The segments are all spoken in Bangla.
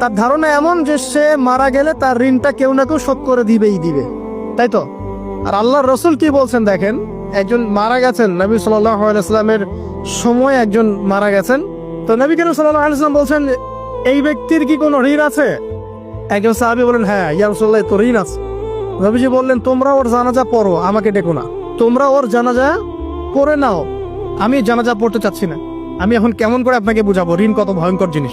তার ধারণা এমন যে সে মারা গেলে তার ঋণটা কেউ না কেউ শোধ করে দিবেই দিবে। তাই তো? আর আল্লাহ রসুল কি বলছেন দেখেন? একজন মারা গেছেন, নবী সাল্লামের সময় একজন মারা গেছেন। তো নবী কেন সাল্লাম বলছেন, এই ব্যক্তির কি কোনো ঋণ আছে? একজন সাহাবি বলেন হ্যাঁ ইয়ারসোল্লাহ তো ঋণ আছে। নবীজি বললেন, তোমরা ওর জানাজা পড়ো, আমাকে ডেকো না। তোমরা ওর জানাজা পড়ে নাও। আমি জানাজা পড়তে চাচ্ছি না। আমি এখন কেমন করে আপনাকে বুঝাবো? ঋণ কত ভয়ঙ্কর জিনিস।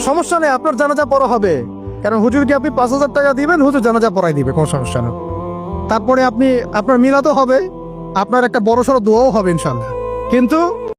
সমস্যা নেই, আপনার জানাজা পড়া হবে। কারণ হুজুরকে আপনি পাঁচ হাজার টাকা দিবেন, হুজুর জানাজা পড়াই দিবে, কোনো সমস্যা নেই। তারপরে আপনি, আপনার মিলাতো হবে, আপনার একটা বড় সড়ো দোয়াও হবে ইনশাল্লাহ কিন্তু